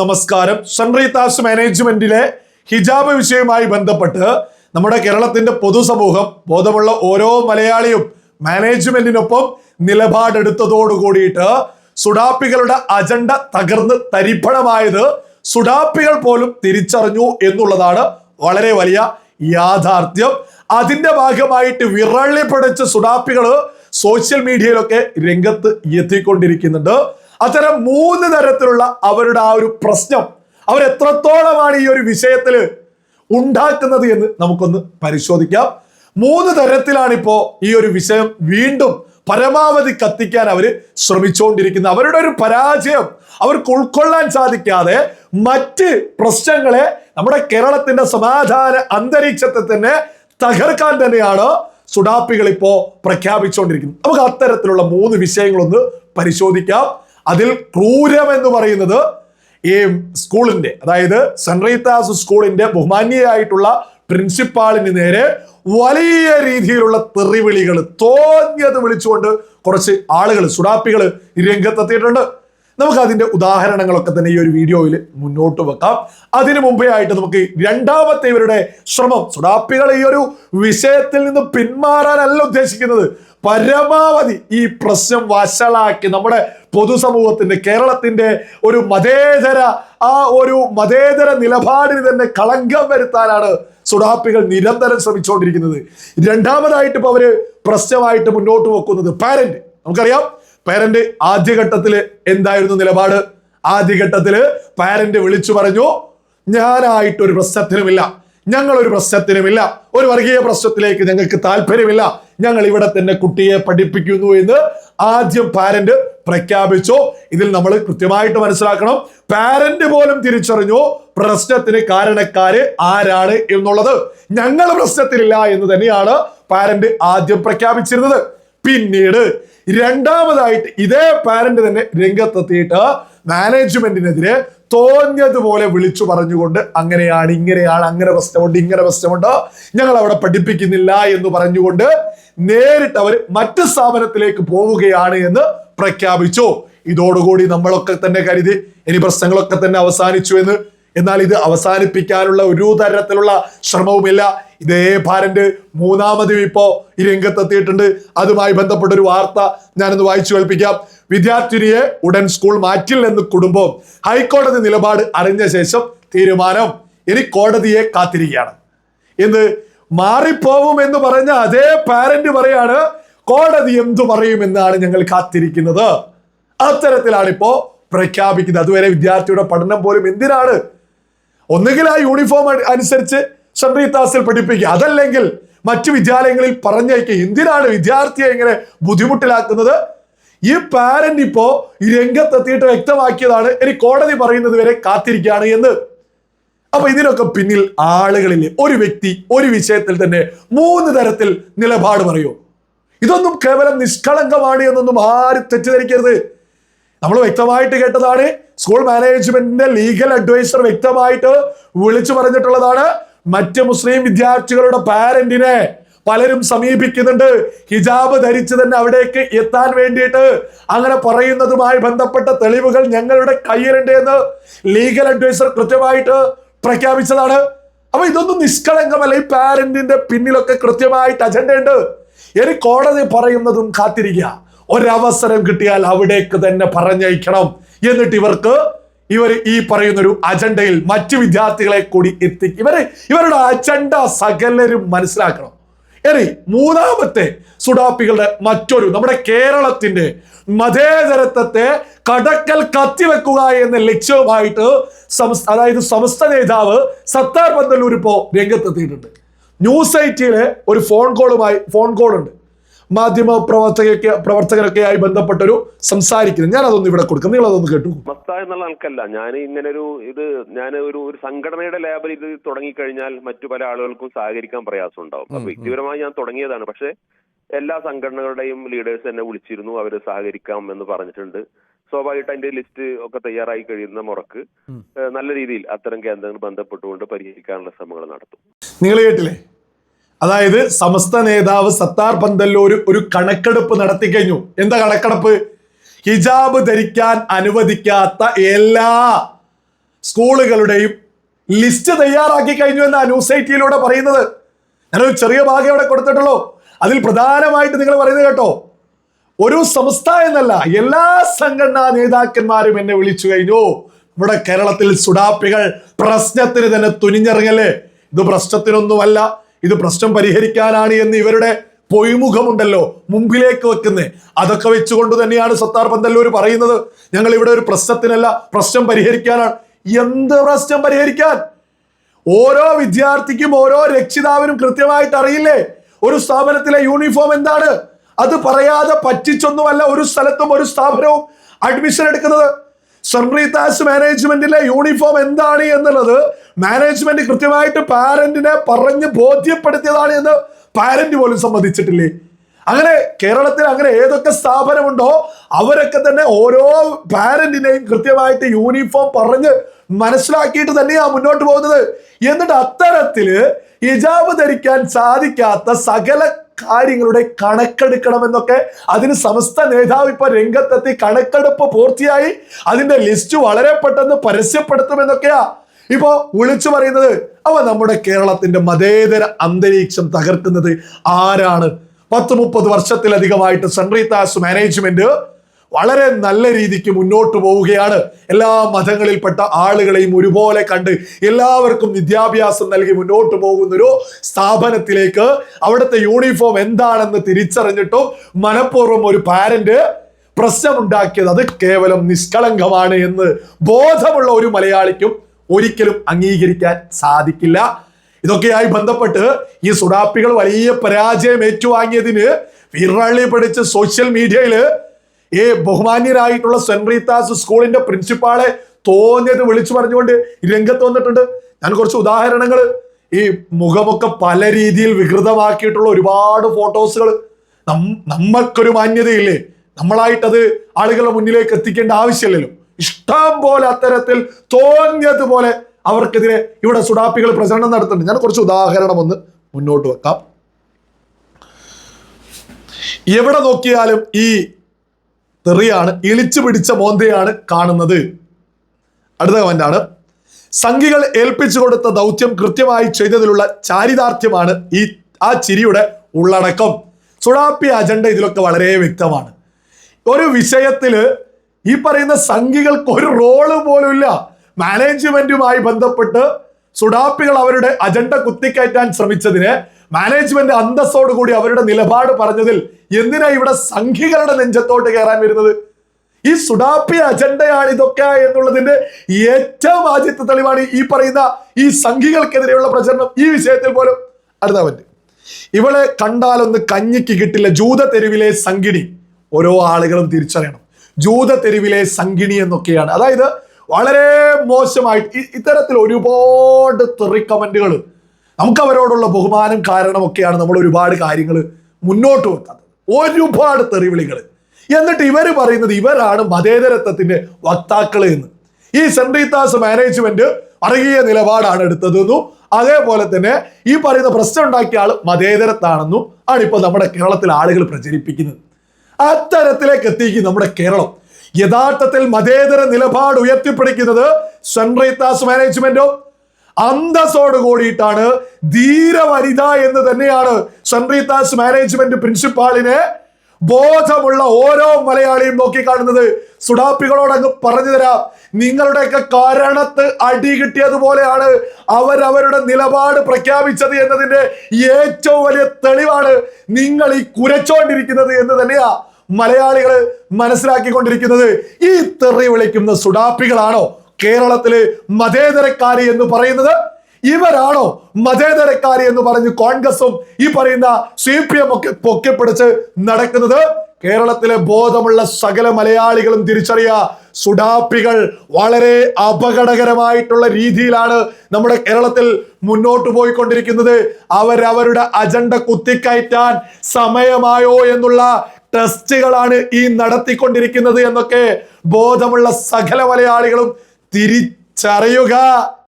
നമസ്കാരം. സൺറീതാസ് മാനേജ്മെന്റിലെ ഹിജാബ് വിഷയവുമായി ബന്ധപ്പെട്ട് നമ്മുടെ കേരളത്തിന്റെ പൊതുസമൂഹം ബോധമുള്ള ഓരോ മലയാളിയും മാനേജ്മെന്റിനൊപ്പം നിലപാടെടുത്തതോടു കൂടിയിട്ട് സുഡാപ്പികളുടെ അജണ്ട തകർന്ന് തരിപ്പണമായത് സുഡാപ്പികൾ പോലും തിരിച്ചറിഞ്ഞു എന്നുള്ളതാണ് വളരെ വലിയ യാഥാർത്ഥ്യം. അതിന്റെ ഭാഗമായിട്ട് വിറളിപ്പടച്ച് സുഡാപ്പികൾ സോഷ്യൽ മീഡിയയിലൊക്കെ രംഗത്ത് എത്തിക്കൊണ്ടിരിക്കുന്നുണ്ട്. അത്തരം മൂന്ന് തരത്തിലുള്ള അവരുടെ ആ ഒരു പ്രശ്നം അവർ എത്രത്തോളമാണ് ഈ ഒരു വിഷയത്തിൽ ഉണ്ടാക്കുന്നത് എന്ന് നമുക്കൊന്ന് പരിശോധിക്കാം. മൂന്ന് തരത്തിലാണ് ഇപ്പോ ഈ ഒരു വിഷയം വീണ്ടും പരമാവധി കത്തിക്കാൻ അവർ ശ്രമിച്ചുകൊണ്ടിരിക്കുന്നത്. അവരുടെ ഒരു പരാജയം അവർക്ക് ഉൾക്കൊള്ളാൻ സാധിക്കാതെ മറ്റ് പ്രശ്നങ്ങളെ നമ്മുടെ കേരളത്തിന്റെ സമാധാന അന്തരീക്ഷത്തെ തന്നെ തകർക്കാൻ തന്നെയാണ് സുഡാപ്പികൾ ഇപ്പോ പ്രഖ്യാപിച്ചുകൊണ്ടിരിക്കുന്നത്. നമുക്ക് അത്തരത്തിലുള്ള മൂന്ന് വിഷയങ്ങളൊന്ന് പരിശോധിക്കാം. അതിൽ ക്രൂരം എന്ന് പറയുന്നത് ഈ സ്കൂളിന്റെ അതായത് സെൻറീത്താസ് സ്കൂളിന്റെ ബഹുമാന്യയായിട്ടുള്ള പ്രിൻസിപ്പാളിന് നേരെ വലിയ രീതിയിലുള്ള തെറിവിളികൾ തോന്നിയത് വിളിച്ചുകൊണ്ട് കുറച്ച് ആളുകൾ സുഡാപ്പികൾ രംഗത്തെത്തിയിട്ടുണ്ട്. നമുക്ക് അതിന്റെ ഉദാഹരണങ്ങളൊക്കെ തന്നെ ഈ ഒരു വീഡിയോയിൽ മുന്നോട്ട് വെക്കാം. അതിനു മുമ്പേ ആയിട്ട് നമുക്ക് രണ്ടാമത്തെ ഇവരുടെ ശ്രമം. സുഡാപ്പികൾ ഈ ഒരു വിഷയത്തിൽ നിന്ന് പിന്മാറാനല്ല ഉദ്ദേശിക്കുന്നത്. പരമാവധി ഈ പ്രശ്നം വഷളാക്കി നമ്മുടെ പൊതുസമൂഹത്തിന്റെ കേരളത്തിന്റെ ഒരു മതേതര ആ ഒരു മതേതര നിലപാടിന് തന്നെ കളങ്കം വരുത്താനാണ് സുഡാപ്പികൾ നിരന്തരം ശ്രമിച്ചുകൊണ്ടിരിക്കുന്നത്. രണ്ടാമതായിട്ട് ഇപ്പൊ അവർ പ്രശ്നമായിട്ട് മുന്നോട്ട് വെക്കുന്നത്. പാരന്റ് നമുക്കറിയാം. പാരന്റ് ആദ്യഘട്ടത്തിൽ എന്തായിരുന്നു നിലപാട്? ആദ്യഘട്ടത്തിൽ പാരന്റ് വിളിച്ചു പറഞ്ഞു ഞാനായിട്ട് ഒരു പ്രശ്നത്തിനുമില്ല. ഞങ്ങൾ ഒരു പ്രശ്നത്തിനുമില്ല. ഒരു വർഗീയ പ്രശ്നത്തിലേക്ക് ഞങ്ങൾക്ക് താല്പര്യമില്ല. ഞങ്ങൾ ഇവിടെ തന്നെ കുട്ടിയെ പഠിപ്പിക്കുന്നു എന്ന് ആദ്യം പാരന്റ് പ്രഖ്യാപിച്ചു. ഇതിൽ നമ്മൾ കൃത്യമായിട്ട് മനസ്സിലാക്കണം. പാരന്റ് പോലും തിരിച്ചറിഞ്ഞു പ്രശ്നത്തിന് കാരണക്കാര് ആരാണ് എന്നുള്ളത്. ഞങ്ങൾ പ്രശ്നത്തിലില്ല എന്ന് തന്നെയാണ് പാരന്റ് ആദ്യം പ്രഖ്യാപിച്ചിരുന്നത്. പിന്നീട് രണ്ടാമതായിട്ട് ഇതേ പാരന്റ് തന്നെ രംഗത്തെത്തിയിട്ട് മാനേജ്മെന്റിനെതിരെ തോന്നിയതുപോലെ വിളിച്ചു പറഞ്ഞുകൊണ്ട് അങ്ങനെയാണ് ഇങ്ങനെയാണ് അങ്ങനെ പ്രശ്നമുണ്ട് ഇങ്ങനെ പ്രശ്നമുണ്ട് ഞങ്ങൾ അവിടെ പഠിപ്പിക്കുന്നില്ല എന്ന് പറഞ്ഞുകൊണ്ട് നേരിട്ട് അവർ മറ്റ് സ്ഥാപനത്തിലേക്ക് പോവുകയാണ് എന്ന് പ്രഖ്യാപിച്ചു. ഇതോടുകൂടി നമ്മളൊക്കെ തന്നെ കരുതി ഇനി പ്രശ്നങ്ങളൊക്കെ തന്നെ അവസാനിച്ചു എന്ന് എന്നാൽ ഇത് അവസാനിപ്പിക്കാനുള്ള ഒരു തരത്തിലുള്ള ശ്രമവുമില്ല. ഇതേ ഭാരന്റ് മൂന്നാമതും ഇപ്പോ ഈ രംഗത്തെത്തിയിട്ടുണ്ട്. അതുമായി ബന്ധപ്പെട്ട ഒരു വാർത്ത ഞാനൊന്ന് വായിച്ചു കേൾപ്പിക്കാം. വിദ്യാർത്ഥിനിയെ ഉടൻ സ്കൂൾ മാറ്റില്ലെന്ന് കുടുംബം ഹൈക്കോടതി നിലപാട് അറിഞ്ഞ ശേഷം തീരുമാനം. ഇനി കോടതിയെ കാത്തിരിക്കുകയാണ്. എന്ത് മാറിപ്പോവും എന്ന് പറഞ്ഞ അതേ പാരന്റ് പറയാണ് കോടതി എന്തു പറയുമെന്നാണ് ഞങ്ങൾ കാത്തിരിക്കുന്നത്. അത്തരത്തിലാണ് ഇപ്പോ പ്രഖ്യാപിക്കുന്നത്. അതുവരെ വിദ്യാർത്ഥിയുടെ പഠനം പോലും എന്തിനാണ് ഒന്നുകിൽ ആ യൂണിഫോം അനുസരിച്ച് അനുസരിച്ച് താസിൽ പഠിപ്പിക്കുക. അതല്ലെങ്കിൽ മറ്റു വിദ്യാലയങ്ങളിൽ പറഞ്ഞയക്കുക. എന്തിനാണ് വിദ്യാർത്ഥിയെ ഇങ്ങനെ ബുദ്ധിമുട്ടിലാക്കുന്നത്? ഈ പാരന്റ് ഇപ്പോ രംഗത്തെത്തിയിട്ട് വ്യക്തമാക്കിയതാണ്. ഇനി കോടതി പറയുന്നത് വരെ കാത്തിരിക്കുകയാണ് എന്ന്. അപ്പൊ ഇതിനൊക്കെ പിന്നിൽ ആളുകളിലെ ഒരു വ്യക്തി ഒരു വിഷയത്തിൽ തന്നെ മൂന്ന് തരത്തിൽ നിലപാട് പറയൂ. ഇതൊന്നും കേവലം നിഷ്കളങ്കമാണ് എന്നൊന്നും ആരും തെറ്റിദ്ധരിക്കരുത്. നമ്മൾ വ്യക്തമായിട്ട് കേട്ടതാണ് സ്കൂൾ മാനേജ്മെന്റിന്റെ ലീഗൽ അഡ്വൈസർ വ്യക്തമായിട്ട് വിളിച്ചു പറഞ്ഞിട്ടുള്ളതാണ്. മറ്റ് മുസ്ലിം വിദ്യാർത്ഥികളുടെ പാരന്റിനെ പലരും സമീപിക്കുന്നുണ്ട്. ഹിജാബ് ധരിച്ച് തന്നെ അവിടേക്ക് എത്താൻ വേണ്ടിയിട്ട് അങ്ങനെ പറയുന്നതുമായി ബന്ധപ്പെട്ട തെളിവുകൾ ഞങ്ങളുടെ കയ്യിലുണ്ട് എന്ന് ലീഗൽ അഡ്വൈസർ കൃത്യമായിട്ട് പ്രഖ്യാപിച്ചതാണ്. അപ്പൊ ഇതൊന്നും നിഷ്കളങ്കമല്ല. ഈ പാരന്റിന്റെ പിന്നിലൊക്കെ കൃത്യമായിട്ട് അജണ്ടയുണ്ട് ഇനി കോടതി പറയുന്നതും കാത്തിരിക്കുക. ഒരവസരം കിട്ടിയാൽ അവിടേക്ക് തന്നെ പറഞ്ഞയക്കണം. എന്നിട്ട് ഇവർക്ക് ഇവർ ഈ പറയുന്ന ഒരു അജണ്ടയിൽ മറ്റു വിദ്യാർത്ഥികളെ കൂടി എത്തി ഇവർ ഇവരുടെ അജണ്ട സകലരും മനസ്സിലാക്കണം. ഇനി മൂന്നാമത്തെ സുഡാപ്പികളുടെ മറ്റൊരു നമ്മുടെ കേരളത്തിന്റെ മതേതരത്വത്തെ കടക്കൽ കത്തിവെക്കുക എന്ന ലക്ഷ്യവുമായിട്ട് സംസ്ഥ അതായത് സമസ്ത നേതാവ് സത്താർ പന്തല്ലൂർ ഇപ്പോ രംഗത്തെത്തിയിട്ടുണ്ട്. ന്യൂസ് ഐറ്റിയിലെ ഒരു ഫോൺ കോളുമായി ഫോൺ കോൾ ഉണ്ട് മാധ്യമ പ്രവർത്തകയൊക്കെ പ്രവർത്തകരൊക്കെ ആയി ബന്ധപ്പെട്ടൊരു സംസാരിക്കുന്നത് ഞാൻ അതൊന്നും ഇവിടെ കൊടുക്കും. നിങ്ങൾ അതൊന്ന് കേട്ടു. മസ്ത എന്നുള്ള ആൾക്കല്ല. ഞാൻ ഇങ്ങനെ ഒരു ഇത് ഞാൻ ഒരു ഒരു സംഘടനയുടെ ലേബൽ ഇത് തുടങ്ങിക്കഴിഞ്ഞാൽ മറ്റു പല ആളുകൾക്കും സഹകരിക്കാൻ പ്രയാസം ഉണ്ടാവും അപ്പൊ വ്യക്തിപരമായി ഞാൻ തുടങ്ങിയതാണ്. പക്ഷെ എല്ലാ സംഘടനകളുടെയും ലീഡേഴ്സ് എന്നെ വിളിച്ചിരുന്നു. അവർ സഹകരിക്കാം എന്ന് പറഞ്ഞിട്ടുണ്ട്. സ്വാഭാവികമായിട്ട് അതിന്റെ ലിസ്റ്റ് ഒക്കെ തയ്യാറായി കഴിയുന്ന മുറക്ക് നല്ല രീതിയിൽ അത്തരം കേന്ദ്രങ്ങൾ ബന്ധപ്പെട്ടുകൊണ്ട് പരിഹരിക്കാനുള്ള ശ്രമങ്ങൾ നടത്തും. നിങ്ങൾ കേട്ടില്ലേ? അതായത് സമസ്ത നേതാവ് സത്താർ പന്തല്ലൂർ ഒരു കണക്കെടുപ്പ് നടത്തി കഴിഞ്ഞു. എന്താ കണക്കെടുപ്പ്? ഹിജാബ് ധരിക്കാൻ അനുവദിക്കാത്ത എല്ലാ സ്കൂളുകളുടെയും ലിസ്റ്റ് തയ്യാറാക്കി കഴിഞ്ഞു എന്ന ന്യൂസ് എയ്റ്റിയിലൂടെ പറയുന്നത്. ഞാനൊരു ചെറിയ ഭാഗം ഇവിടെ കൊടുത്തിട്ടുള്ളൂ. അതിൽ പ്രധാനമായിട്ട് നിങ്ങൾ പറയുന്നത് കേട്ടോ. ഒരു സംസ്ഥ എന്നല്ല എല്ലാ സംഘടനാ നേതാക്കന്മാരും എന്നെ വിളിച്ചു കഴിഞ്ഞു. നമ്മുടെ കേരളത്തിൽ സുഡാപ്പികൾ പ്രശ്നത്തിന് തന്നെ തുനിഞ്ഞിറങ്ങല്ലേ? ഇത് പ്രശ്നത്തിനൊന്നുമല്ല. ഇത് പ്രശ്നം പരിഹരിക്കാനാണ് എന്ന് ഇവരുടെ പൊയ്മുഖമുണ്ടല്ലോ മുമ്പിലേക്ക് വെക്കുന്നേ. അതൊക്കെ വെച്ചുകൊണ്ട് തന്നെയാണ് സത്താർ പന്തല്ലൂർ പറയുന്നത്. ഞങ്ങൾ ഇവിടെ ഒരു പ്രശ്നത്തിനല്ല പ്രശ്നം പരിഹരിക്കാനാണ്. എന്ത് പ്രശ്നം പരിഹരിക്കാൻ? ഓരോ വിദ്യാർത്ഥിക്കും ഓരോ രക്ഷിതാവിനും കൃത്യമായിട്ട് അറിയില്ലേ? ഒരു സ്ഥാപനത്തിലെ യൂണിഫോം എന്താണ്? അത് പറയാതെ പറ്റിച്ചൊന്നുമല്ല ഒരു സ്ഥലത്തും ഒരു സ്ഥാപനവും അഡ്മിഷൻ എടുക്കുന്നത്. സർമ്രീതാസ് മാനേജ്മെന്റിലെ യൂണിഫോം എന്താണ് എന്നുള്ളത് മാനേജ്മെന്റ് കൃത്യമായിട്ട് പാരന്റിനെ പറഞ്ഞ് ബോധ്യപ്പെടുത്തിയതാണ് എന്ന് പാരന്റ് പോലും സമ്മതിച്ചിട്ടില്ലേ? അങ്ങനെ കേരളത്തിൽ അങ്ങനെ ഏതൊക്കെ സ്ഥാപനമുണ്ടോ അവരൊക്കെ തന്നെ ഓരോ പാരന്റിനെയും കൃത്യമായിട്ട് യൂണിഫോം പറഞ്ഞ് മനസ്സിലാക്കിയിട്ട് തന്നെയാണ് മുന്നോട്ട് പോകുന്നത്. എന്നിട്ട് അത്തരത്തിൽ ഹിജാബ് ധരിക്കാൻ സാധിക്കാത്ത സകല കാര്യങ്ങളുടെ കണക്കെടുക്കണമെന്നൊക്കെ അതിന് സമസ്ത നേതാവ് ഇപ്പൊ രംഗത്തെത്തി കണക്കെടുപ്പ് പൂർത്തിയായി. അതിന്റെ ലിസ്റ്റ് വളരെ പെട്ടെന്ന് പരസ്യപ്പെടുത്തുമെന്നൊക്കെയാ ഇപ്പോ വിളിച്ചു പറയുന്നത്. അവ നമ്മുടെ കേരളത്തിന്റെ മതേതര അന്തരീക്ഷം തകർക്കുന്നത് ആരാണ്? പത്ത് മുപ്പത് വർഷത്തിലധികമായിട്ട് സെൻട്രീതാസ് മാനേജ്മെന്റ് വളരെ നല്ല രീതിക്ക് മുന്നോട്ട് പോവുകയാണ്. എല്ലാ മതങ്ങളിൽപ്പെട്ട ആളുകളെയും ഒരുപോലെ കണ്ട് എല്ലാവർക്കും വിദ്യാഭ്യാസം നൽകി മുന്നോട്ട് പോകുന്ന ഒരു സ്ഥാപനത്തിലേക്ക് അവിടുത്തെ യൂണിഫോം എന്താണെന്ന് തിരിച്ചറിഞ്ഞിട്ടും മനഃപൂർവം ഒരു പാരന്റ് പ്രശ്നമുണ്ടാക്കിയത് അത് കേവലം നിഷ്കളങ്കമാണ് എന്ന് ബോധമുള്ള ഒരു മലയാളിക്കും ഒരിക്കലും അംഗീകരിക്കാൻ സാധിക്കില്ല. ഇതൊക്കെയായി ബന്ധപ്പെട്ട് ഈ സുഡാപ്പികൾ വലിയ പരാജയം ഏറ്റുവാങ്ങിയതിന് വിരളി പിടിച്ച് സോഷ്യൽ മീഡിയയിൽ ഈ ബഹുമാന്യരായിട്ടുള്ള സെന്റ് സ്കൂളിന്റെ പ്രിൻസിപ്പാളെ തോന്നിയത് വിളിച്ചു പറഞ്ഞുകൊണ്ട് രംഗത്ത് വന്നിട്ടുണ്ട്. ഞാൻ കുറച്ച് ഉദാഹരണങ്ങൾ ഈ മുഖമൊക്കെ പല രീതിയിൽ വികൃതമാക്കിയിട്ടുള്ള ഒരുപാട് ഫോട്ടോസുകൾ നമ്മൾക്കൊരു മാന്യതയില്ലേ? നമ്മളായിട്ടത് ആളുകളുടെ മുന്നിലേക്ക് എത്തിക്കേണ്ട ആവശ്യമില്ലല്ലോ. ഇഷ്ടം പോലെ അത്തരത്തിൽ തോന്നിയതുപോലെ അവർക്കെതിരെ ഇവിടെ സുഡാപ്പികൾ പ്രചരണം നടത്തുന്നുണ്ട്. ഞാൻ കുറച്ച് ഉദാഹരണം ഒന്ന് മുന്നോട്ട് വെക്കാം. എവിടെ നോക്കിയാലും ഈ തെറിയാണ് ഇളിച്ചു പിടിച്ച മോന്തയാണ് കാണുന്നത്. അടുത്ത കമന്റാണ് സംഘികൾ ഏൽപ്പിച്ചു കൊടുത്ത ദൗത്യം കൃത്യമായി ചെയ്തതിലുള്ള ചാരിതാർത്ഥ്യമാണ് ഈ ആ ചിരിയുടെ ഉള്ളടക്കം. സുഡാപ്പി അജണ്ട ഇതിലൊക്കെ വളരെ വ്യക്തമാണ്. ഒരു വിഷയത്തിൽ ഈ പറയുന്ന സംഘികൾക്ക് ഒരു റോൾ പോലും ഇല്ല. മാനേജ്മെന്റുമായി ബന്ധപ്പെട്ട് സുഡാപ്പികൾ അവരുടെ അജണ്ട കുത്തിക്കയറ്റാൻ ശ്രമിച്ചതിന് മാനേജ്മെന്റ് അന്തസ്സോട് കൂടി അവരുടെ നിലപാട് പറഞ്ഞതിൽ എന്തിനാ ഇവിടെ സംഘികളുടെ നെഞ്ചത്തോട്ട് കയറാൻ വരുന്നത്? ഈ സുഡാപ്പി അജണ്ടയാണ് ഇതൊക്കെ എന്നുള്ളതിന്റെ ഏറ്റവും ആദ്യത്തെ തെളിവാണ് ഈ പറയുന്ന ഈ സംഘികൾക്കെതിരെയുള്ള പ്രചരണം. ഈ വിഷയത്തിൽ പോലും അടുത്ത പറ്റി ഇവളെ കണ്ടാലൊന്ന് കഞ്ഞിക്ക് കിട്ടില്ല. ജൂത തെരുവിലെ സംഗിണി ഓരോ ആളുകളും തിരിച്ചറിയണം. ജൂത തെരുവിലെ സംഗിണി എന്നൊക്കെയാണ്. അതായത് വളരെ മോശമായിട്ട് ഇത്തരത്തിൽ ഒരുപാട് തെറി കമന്റുകൾ നമുക്ക് അവരോടുള്ള ബഹുമാനം കാരണമൊക്കെയാണ് നമ്മൾ ഒരുപാട് കാര്യങ്ങൾ മുന്നോട്ട് വെക്കുന്നത് ഒരുപാട് തെറിവിളികൾ എന്നിട്ട് ഇവർ പറയുന്നത് ഇവരാണ് മതേതരത്വത്തിന്റെ വക്താക്കൾ എന്ന്. ഈ സെൻട്രീത്താസ് മാനേജ്മെന്റ് വർഗീയ നിലപാടാണ് എടുത്തതെന്നും അതേപോലെ തന്നെ ഈ പറയുന്ന പ്രശ്നം ഉണ്ടാക്കിയ ആൾ മതേതരത്താണെന്നും ആണ് ഇപ്പോൾ നമ്മുടെ കേരളത്തിലെ ആളുകൾ പ്രചരിപ്പിക്കുന്നത്. അത്തരത്തിലേക്ക് എത്തിക്കും നമ്മുടെ കേരളം. യഥാർത്ഥത്തിൽ മതേതര നിലപാട് ഉയർത്തിപ്പിടിക്കുന്നത് സെൻട്രീത്താസ് മാനേജ്മെന്റോ അന്തസ്സോട് കൂടിയിട്ടാണ് ധീരവനിത എന്ന് തന്നെയാണ് സൺറീതാസ് മാനേജ്മെന്റ് പ്രിൻസിപ്പാളിനെ ബോധമുള്ള ഓരോ മലയാളിയും നോക്കിക്കാണുന്നത്. സുഡാപ്പികളോട് അങ്ങ് പറഞ്ഞു തരാം. നിങ്ങളുടെയൊക്കെ കാരണത്ത് അടി കിട്ടിയതുപോലെയാണ് അവരവരുടെ നിലപാട് പ്രഖ്യാപിച്ചത് എന്നതിന്റെ ഏറ്റവും വലിയ തെളിവാണ് നിങ്ങൾ ഈ കുരച്ചോണ്ടിരിക്കുന്നത് എന്ന് തന്നെയാ മലയാളികൾ മനസ്സിലാക്കിക്കൊണ്ടിരിക്കുന്നത്. ഈ തെറി വിളിക്കുന്ന സുഡാപ്പികളാണോ? കേരളത്തിൽ മതേതരക്കാരി എന്ന് പറയുന്നത് ഇവരാണോ മതേതരക്കാരി എന്ന് പറഞ്ഞ് കോൺഗ്രസും ഈ പറയുന്ന സി പി എം ഒക്കെ പൊക്കിപ്പിടിച്ച് നടക്കുന്നത്? കേരളത്തിലെ ബോധമുള്ള സകല മലയാളികളും തിരിച്ചറിയ സുഡാപ്പികൾ വളരെ അപകടകരമായിട്ടുള്ള രീതിയിലാണ് നമ്മുടെ കേരളത്തിൽ മുന്നോട്ട് പോയിക്കൊണ്ടിരിക്കുന്നത്. അവരവരുടെ അജണ്ട കുത്തിക്കയറ്റാൻ സമയമായോ എന്നുള്ള ടെസ്റ്റുകളാണ് ഈ നടത്തിക്കൊണ്ടിരിക്കുന്നത് എന്നൊക്കെ ബോധമുള്ള സകല മലയാളികളും തിരിച്ചറിയുക.